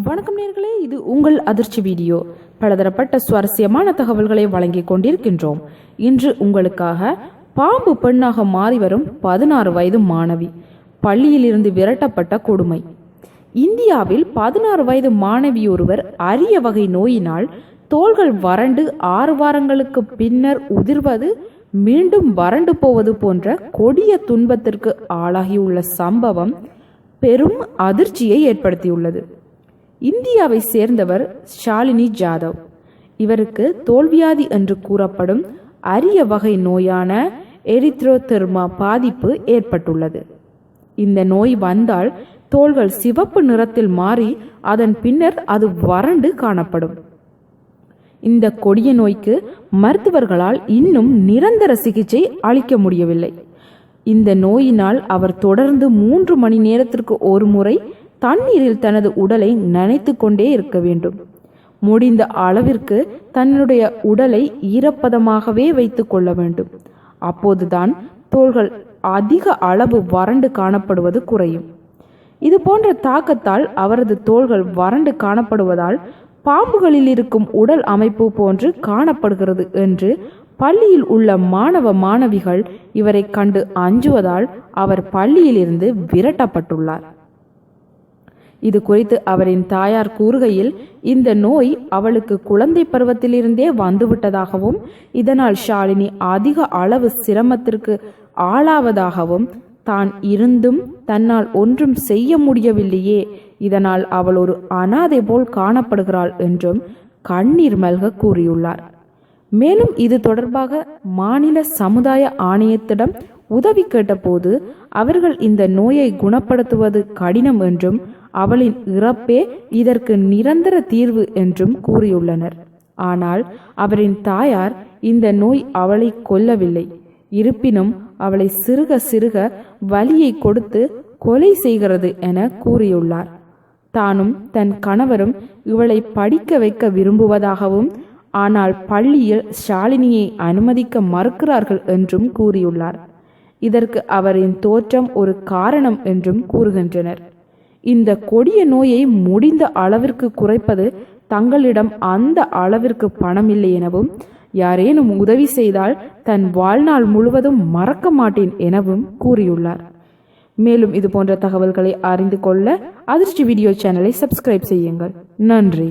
வணக்கம் நீர்களே இது உங்கள் அதிர்ச்சி வீடியோ. பலதரப்பட்ட சுவாரஸ்யமான தகவல்களை வழங்கிக் கொண்டிருக்கின்றோம். இன்று உங்களுக்காக பாம்பு பெண்ணாக மாறி வரும் பதினாறு வயது மாணவி. பள்ளியிலிருந்து விரட்டப்பட்ட கொடுமை. இந்தியாவில் பதினாறு வயது மாணவி ஒருவர் அரிய வகை நோயினால் தோள்கள் வறண்டு ஆறு வாரங்களுக்கு பின்னர் உதிர்வது மீண்டும் வறண்டு போவது போன்ற கொடிய துன்பத்திற்கு ஆளாகியுள்ள சம்பவம் பெரும் அதிர்ச்சியை ஏற்படுத்தியுள்ளது. இந்தியாவை சேர்ந்தவர் ஷாலினி ஜாதவ். இவருக்கு தோல்வியாதி என்று கூறப்படும் அரிய வகை நோயான எரித்ரோதெர்மா பாதிப்பு ஏற்பட்டுள்ளது. இந்த நோய் வந்தால் தோள்கள் சிவப்பு நிறத்தில் மாறி அதன் பின்னர் அது வறண்டு காணப்படும். இந்த கொடிய நோய்க்கு மருத்துவர்களால் இன்னும் நிரந்தர சிகிச்சை அளிக்க முடியவில்லை. இந்த நோயினால் அவர் தொடர்ந்து மூன்று மணி நேரத்திற்கு ஒரு முறை தண்ணீரில் தனது உடலை நனைத்து கொண்டே இருக்க வேண்டும். முடிந்த அளவிற்கு தன்னுடைய உடலை ஈரப்பதமாகவே வைத்து கொள்ள வேண்டும். அப்போதுதான் தோள்கள் அதிக அளவு வறண்டு காணப்படுவது குறையும். இது போன்ற தாக்கத்தால் அவரது தோள்கள் வறண்டு காணப்படுவதால் பாம்புகளில் இருக்கும் உடல் அமைப்பு போன்று காணப்படுகிறது என்று பள்ளியில் உள்ள மாணவ மாணவிகள் இவரை கண்டு அஞ்சுவதால் அவர் பள்ளியிலிருந்து விரட்டப்பட்டுள்ளார். இது குறித்து அவரின் தாயார் கூறுகையில் இந்த நோய் அவளுக்கு குழந்தை பருவத்திலிருந்தே வந்துவிட்டதாகவும் இதனால் ஷாலினி அதிக அளவு சிரமத்திற்கு ஆளாவதாகவும் தான் இருந்தும் தன்னால் ஒன்றும் செய்ய முடியவில்லையே இதனால் அவள் ஒரு அனாதை போல் காணப்படுகிறாள் என்றும் கண்ணீர் மல்க கூறியுள்ளார். மேலும் இது தொடர்பாக மாநில சமுதாய ஆணையத்திடம் உதவி கேட்டபோது அவர்கள் இந்த நோயை குணப்படுத்துவது கடினம் என்றும் அவளின் இறப்பே இதற்கு நிரந்தர தீர்வு என்றும் கூறியுள்ளனர். ஆனால் அவரின் தாயார் இந்த நோய் அவளை கொல்லவில்லை. இருப்பினும் அவளை சிறுக சிறுக வலியை கொடுத்து கொலை செய்கிறது என கூறியுள்ளார். தானும் தன் கணவரும் இவளை படிக்க வைக்க விரும்புவதாகவும் ஆனால் பள்ளியில் ஷாலினியை அனுமதிக்க மறுக்கிறார்கள் என்றும் கூறியுள்ளார். இதற்கு அவரின் தோற்றம் ஒரு காரணம் என்றும் கூறுகின்றனர். இந்த கொடிய நோயை முடிந்த அளவிற்கு குறைப்பது தங்களிடம் அந்த அளவிற்கு பணம் இல்லை எனவும் யாரேனும் உதவி செய்தால் தன் வாழ்நாள் முழுவதும் மறக்க மாட்டேன் எனவும் கூறியுள்ளார். மேலும் இது போன்ற தகவல்களை அறிந்து கொள்ள அதிர்ச்சி வீடியோ சேனலை சப்ஸ்கிரைப் செய்யுங்கள். நன்றி.